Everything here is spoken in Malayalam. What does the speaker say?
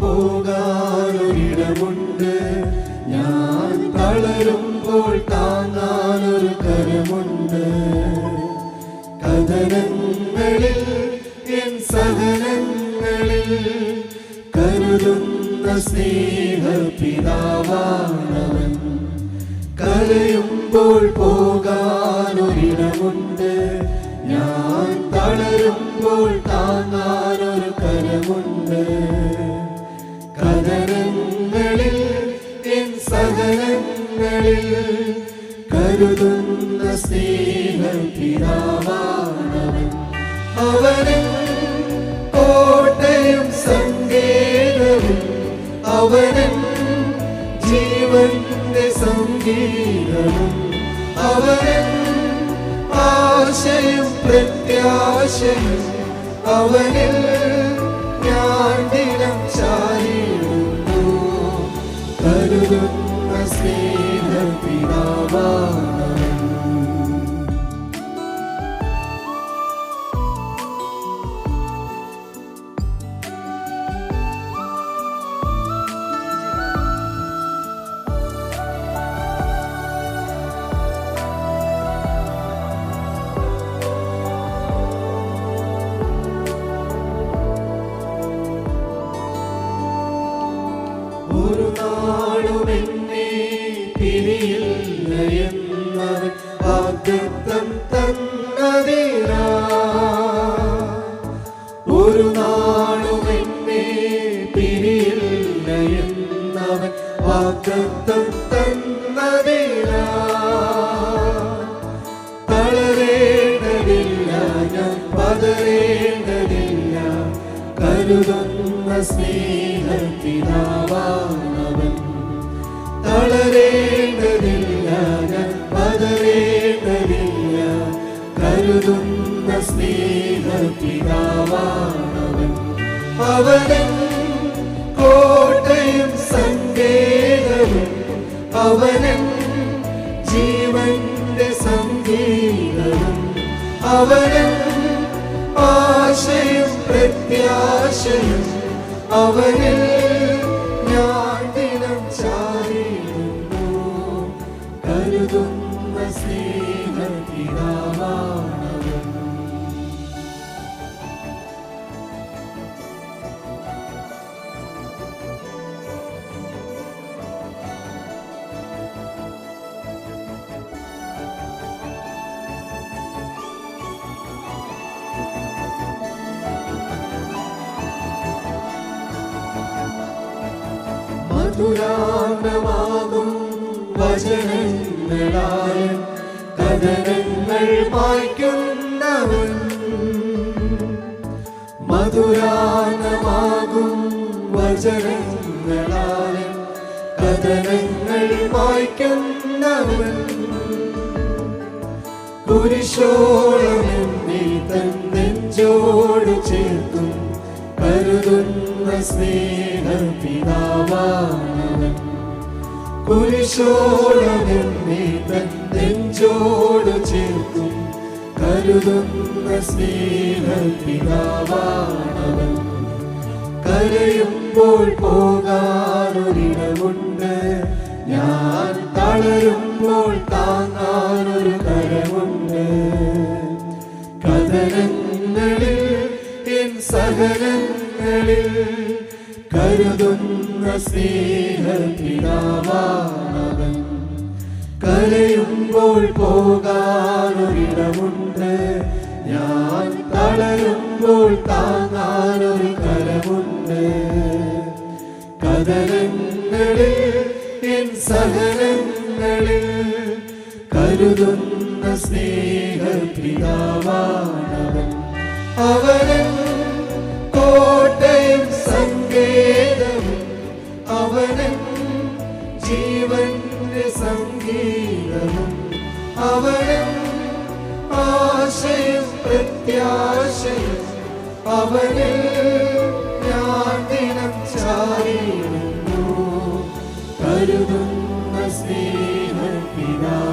പോകാനൊരിടമുണ്ട്. ഞാൻ തളരുമ്പോൾ താങ്ങാനൊരു കരമുണ്ട്. കഥനങ്ങളിൽ എൻ സഹനങ്ങളിൽ കരുതുന്ന സ്നേഹ പിതാവാണവൻ കരയുമ്പോൾ പോകാനൊരിടമുണ്ട്. ഞാൻ തളരുമ്പോൾ താങ്ങാനൊരു കരമുണ്ട്. കഥനങ്ങളിൽ എൻ സഹനങ്ങളിൽ കരുതുന്ന സ്നേഹ പിതാവാണവൻ അവനും കോട്ടയും സങ്കേതവും അവനും ജീവന്റെ സംഗീതവും അവനും ആശയും പ്രത്യാശയും അവനിൽ ഞാൻ ദിനം ചാരിടുന്നു കരുതുന്ന സ്നേഹ പിതാവാണവൻ ഒരു നാളും എന്നെ പിരിയില്ല എന്നവൻ വാഗ്ദത്തം തന്നതിനാ തളരേണ്ടതില്ല ഞാൻ പതരേണ്ടതില്ല. കരുതുന്ന സ്നേഹത്തിനാവാനവൻ തളരേണ്ടതില്ല പതരേണ്ടതില്ല. കരുതുന്ന അവനൻ കോട്ടയും സങ്കേതവും അവനൻ ജീവന്റെ സംഗീതവും അവനൻ ആശയും പ്രത്യാശയും അവനിൽ ഞാൻ ദിനം ചാരിയുന്നു കരുതുന്ന. മധുരാന്തമാകും വചനങ്ങളായ കഥനങ്ങൾ വായിക്കുന്നവൻ മധുരാഗമാകും വചനങ്ങളായ കഥനങ്ങൾ വായിക്കുന്നവൻ കുരിശോളം നീ തൻ കരുതുന്ന സ്നേഹ പിതാവാണവൻ കുരിശോളം നീ തൻ നെഞ്ചോട് ചേർക്കും. കരുതുന്ന സ്നേഹ കരയുമ്പോൾ പോകാനൊരിടമുണ്ട്. ഞാൻ തളരുമ്പോൾ താങ്ങാനൊരു കരമുണ്ട്. കഥനങ്ങളിൽ എൻ സഹനങ്ങളിൽ കരുതുന്ന സ്നേഹ പിതാവാണവൻ കരയുമ്പോൾ പോകാനൊരിടമുണ്ട്. ഞാൻ തളരുമ്പോൾ താങ്ങാനൊരു കരമുണ്ട്. കഥനങ്ങളിൽ എൻ സഹനങ്ങളിൽ കരുതുന്ന സ്നേഹ അവനും ആശയും പ്രത്യാശയും അവനിൽ ഞാൻ ദിനം ചാരിടുന്നു. കരുതുന്ന സ്നേഹ പിതാവാ